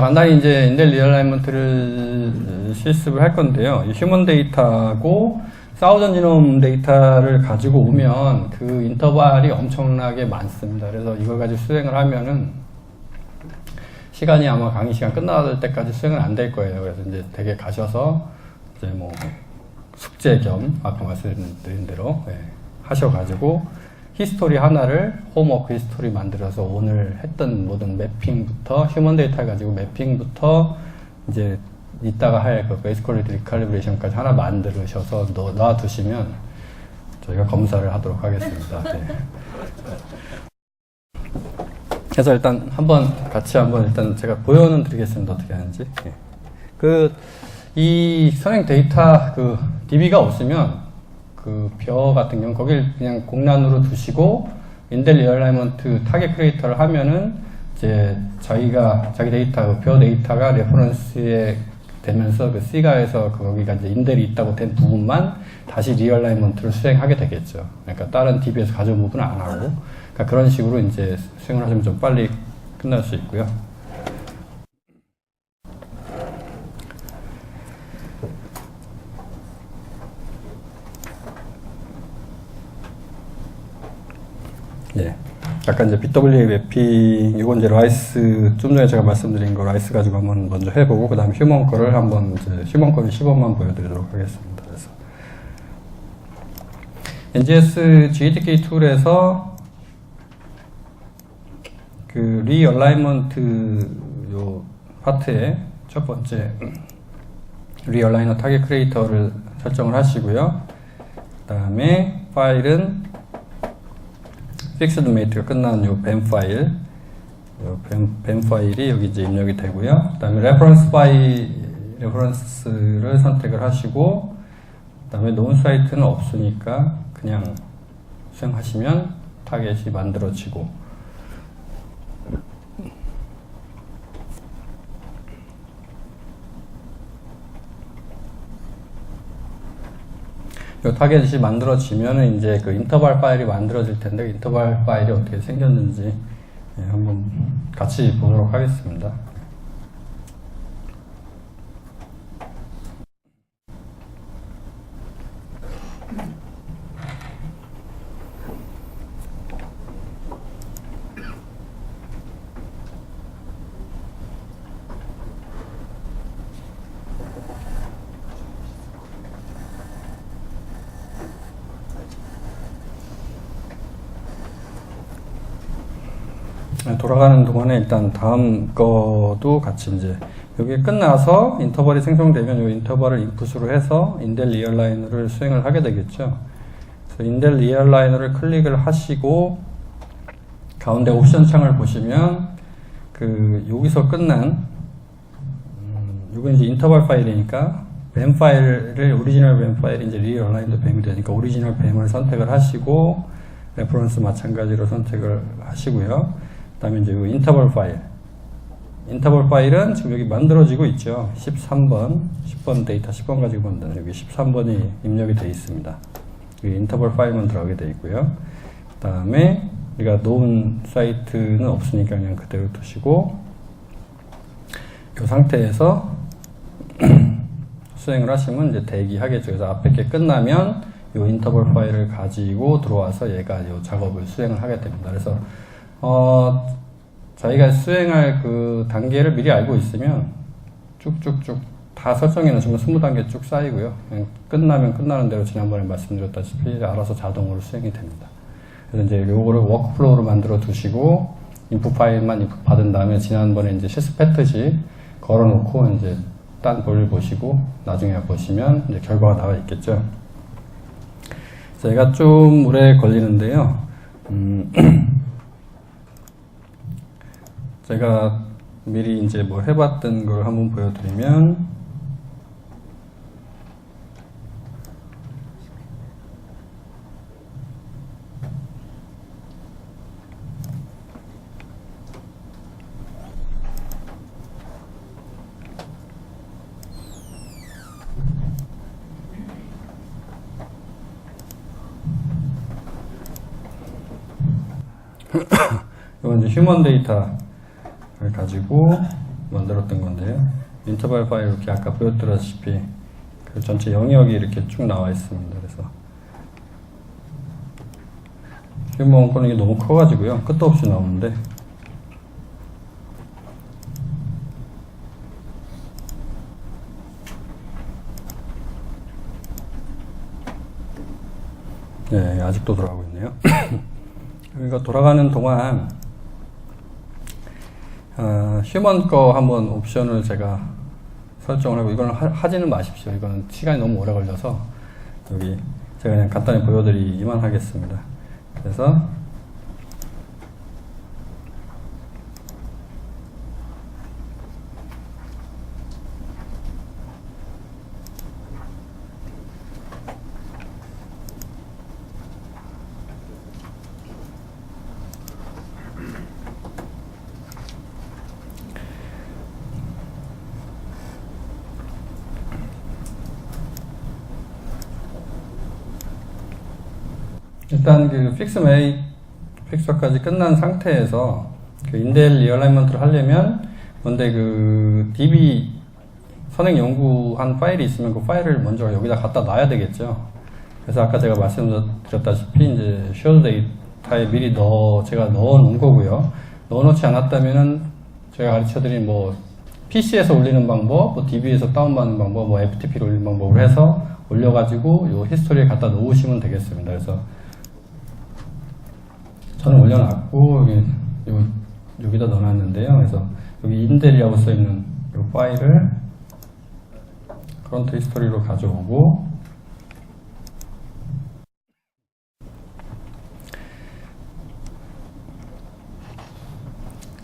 간단히 이제 인델 리얼라이먼트를 실습을 할 건데요. 이 휴먼 데이터하고 사우전 지놈 데이터를 가지고 오면 그 인터벌이 엄청나게 많습니다. 그래서 이걸 가지고 수행을 하면은 시간이 아마 강의 시간 끝날 때까지 수행은 안 될 거예요. 그래서 이제 댁에 가셔서 이제 뭐 숙제 겸 아까 말씀드린 대로 예, 하셔가지고 히스토리 하나를 홈워크 히스토리 만들어서 오늘 했던 모든 매핑부터 휴먼 데이터 가지고 매핑부터 이제 이따가 할그 베이스콜리티 리칼리브레이션까지 하나 만들으셔서 넣- 놔두시면 저희가 검사를 하도록 하겠습니다. 네. 그래서 일단 한번 같이 한번 일단 제가 보여는 드리겠습니다. 어떻게 하는지. 예. 그, 이 선행 데이터 그 DB가 없으면 그 벼 같은 경우 거길 그냥 공란으로 두시고 인델 리얼라이먼트 타겟 크리에이터를 하면은 이제 자기가 자기 데이터 그벼 데이터가 레퍼런스에 되면서 그 C가에서 거기가 이제 인델이 있다고 된 부분만 다시 리얼라이먼트를 수행하게 되겠죠. 그러니까 다른 DB에서 가져온 부분은 안 하고 그러니까 그런 식으로 이제 수행을 하시면 좀 빨리 끝날 수 있고요. 예. 약간 이제 BW 맵핑, 이건 이제 라이스, 좀 전에 제가 말씀드린 거 라이스 가지고 한번 먼저 해보고, 그 다음 휴먼 거를 한번 이제 휴먼 거는 시범만 보여드리도록 하겠습니다. 그래서. NGS GTK 툴에서 그 리얼라이먼트 요 파트에 첫 번째 리얼라이너 타겟 크리에이터를 설정을 하시고요. 그 다음에 파일은 픽스드 메이트가 끝나는 요뱀 파일 요 뱀, 뱀 파일이 여기 이제 입력이 되고요. 그 다음에 레퍼런스 파일 레퍼런스를 선택을 하시고 그 다음에 논 사이트는 없으니까 그냥 수행하시면 타겟이 만들어지고 요 타겟이 만들어지면은 이제 그 인터벌 파일이 만들어질 텐데 인터벌 파일이 어떻게 생겼는지 예, 한번 같이 보도록 하겠습니다. 돌아가는 동안에 일단 다음 거도 같이 이제 여기 끝나서 인터벌이 생성되면 이 인터벌을 인풋으로 해서 인델 리얼라이너를 수행을 하게 되겠죠. 그래서 인델 리얼라이너를 클릭을 하시고 가운데 옵션 창을 보시면 그 여기서 끝난 음, 이건 이제 인터벌 파일이니까 뱀 파일을 오리지널 뱀 파일이 이제 리얼 라인도 뱀이 되니까 오리지널 뱀을 선택을 하시고 레퍼런스 마찬가지로 선택을 하시고요. 그다음에 이제 이 인터벌 파일. 인터벌 파일은 지금 여기 만들어지고 있죠. 13번, 10번 데이터 10번 가지고 만드는 여기 13번이 입력이 되어 있습니다. 여기 인터벌 파일만 들어가게 되어 있고요. 그 다음에 우리가 놓은 사이트는 없으니까 그냥 그대로 두시고 이 상태에서 수행을 하시면 이제 대기하겠죠. 그래서 앞에 게 끝나면 이 인터벌 파일을 가지고 들어와서 얘가 이 작업을 수행을 하게 됩니다. 그래서 어, 저희가 수행할 그 단계를 미리 알고 있으면 쭉쭉쭉 다 설정해 놓으시면 20단계 쭉 쌓이고요. 그냥 끝나면 끝나는 대로 지난번에 말씀드렸다시피 알아서 자동으로 수행이 됩니다. 그래서 이제 요거를 워크플로우로 만들어 두시고 인풋 파일만 인풋 받은 다음에 지난번에 이제 실습 패트지 걸어 놓고 이제 딴 볼일 보시고 나중에 보시면 이제 결과가 나와 있겠죠. 얘가 좀 오래 걸리는데요. 음, 제가 미리 이제 뭐 해봤던 걸 한번 보여드리면 이건 이제 휴먼 데이터를 가지고 만들었던 건데요. 인터벌 파일 이렇게 아까 보여드렸다시피 그 전체 영역이 이렇게 쭉 나와 있습니다. 그래서 휴머 원권은 이게 너무 커가지고요. 끝도 없이 나오는데 네, 아직도 돌아가고 있네요. 그러니까 돌아가는 동안 어, 휴먼 거 한번 옵션을 제가 설정을 하고 이거는 하, 하지는 마십시오. 이거는 시간이 너무 오래 걸려서 여기 제가 그냥 간단히 보여드리기만 하겠습니다. 그래서 일단 그 픽스 메이 픽서까지 끝난 상태에서 그 인델 리얼라이먼트를 하려면 근데 그 DB 선행 연구한 파일이 있으면 그 파일을 먼저 여기다 갖다 놔야 되겠죠. 그래서 아까 제가 말씀드렸다시피 이제 쉐어드 데이터에 미리 넣어 제가 넣어 놓은 거고요. 넣어 놓지 않았다면은 제가 가르쳐 드린 뭐 PC에서 올리는 방법, 뭐 DB에서 다운받는 방법, 뭐 FTP로 올리는 방법을 해서 올려가지고 요 히스토리에 갖다 놓으시면 되겠습니다. 그래서 저는 올려놨고 여기 요, 여기다 넣어놨는데요. 그래서 여기 인델이라고 써 있는 이 파일을 커런트 히스토리로 가져오고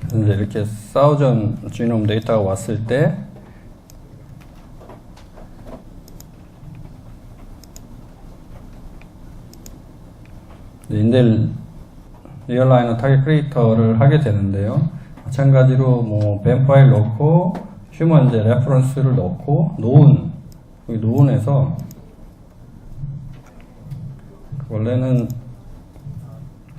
이제 이렇게 사우전 지놈 데이터가 왔을 때 인델 리얼라이너 타겟 크리에이터를 하게 되는데요. 마찬가지로 뭐 뱀 파일 넣고 휴먼 이제 레퍼런스를 넣고 노은 여기 노은에서 원래는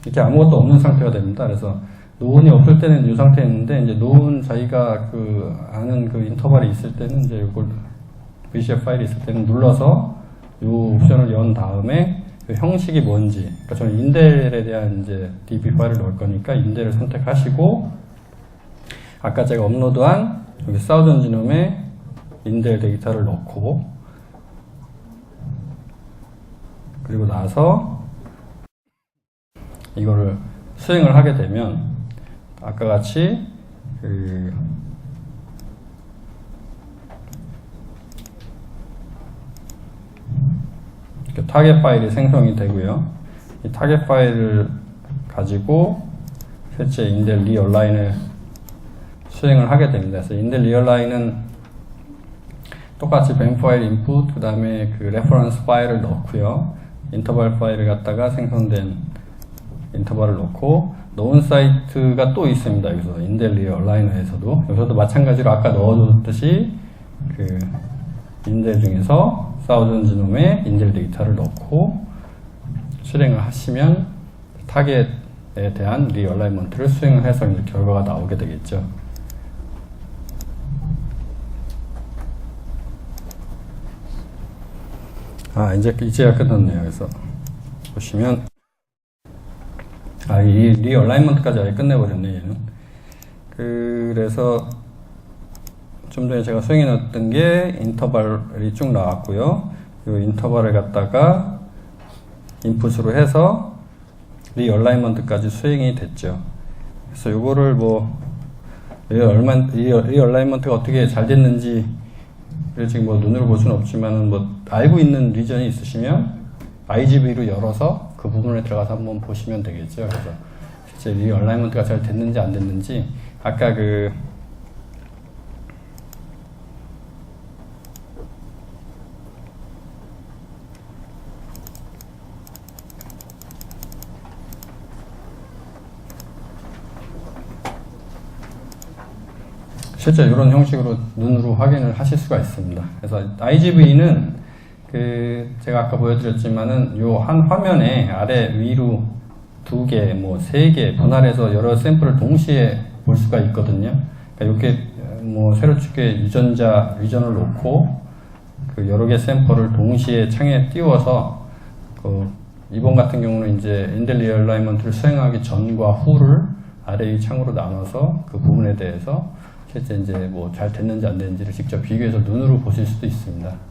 이렇게 아무것도 없는 상태가 됩니다. 그래서 노은이 없을 때는 이 상태였는데 이제 노은 자기가 그 아는 그 인터벌이 있을 때는 이제 이걸 VCF 파일이 있을 때는 눌러서 이 옵션을 연 다음에 그 형식이 뭔지, 그러니까 저는 인델에 대한 이제 DB 파일을 넣을 거니까 인델을 선택하시고 아까 제가 업로드한 여기 사우전 지놈에 인델 데이터를 넣고 그리고 나서 이거를 수행을 하게 되면 아까 같이 그 이렇게 타겟 파일이 생성이 되고요. 이 타겟 파일을 가지고 실제 인델 리얼라인을 수행을 하게 됩니다. 그래서 인델 리얼라인은 똑같이 뱀 파일 인풋, 그 다음에 그 레퍼런스 파일을 넣고요. 인터벌 파일을 갖다가 생성된 인터벌을 넣고, 넣은 사이트가 또 있습니다. 여기서 인델 리얼라이너에서도. 여기서도 마찬가지로 아까 넣어줬듯이 그 인델 중에서 사우전 지놈에 인델 데이터를 넣고 실행을 하시면 타겟에 대한 리얼라이먼트를 수행을 해서 이제 결과가 나오게 되겠죠. 아 이제 이제야 끝났네요. 그래서 보시면 아이 리얼라이먼트까지 아예 끝내버렸네 얘는. 그래서 좀 전에 제가 수행해 놨던 게 인터벌이 쭉 나왔고요. 이 인터벌을 갖다가 인풋으로 해서 리얼라이먼트까지 수행이 됐죠. 그래서 이거를 뭐 리얼라이먼트가 어떻게 잘 됐는지 지금 뭐 눈으로 볼 수는 없지만은 뭐 알고 있는 리전이 있으시면 IGV로 열어서 그 부분에 들어가서 한번 보시면 되겠죠. 그래서 실제 리얼라이먼트가 잘 됐는지 안 됐는지 아까 그 실제 이런 형식으로 눈으로 확인을 하실 수가 있습니다. 그래서 IGV는 그 제가 아까 보여드렸지만은 요 한 화면에 아래 위로 두 개, 뭐 세 개 분할해서 여러 샘플을 동시에 볼 수가 있거든요. 그러니까 이렇게 뭐 세로축에 유전자 위전을 놓고 그 여러 개 샘플을 동시에 창에 띄워서 그 이번 같은 경우는 이제 인델 리얼라이먼트를 수행하기 전과 후를 아래의 창으로 나눠서 그 부분에 대해서 실제 이제 뭐 잘 됐는지 안 됐는지를 직접 비교해서 눈으로 보실 수도 있습니다.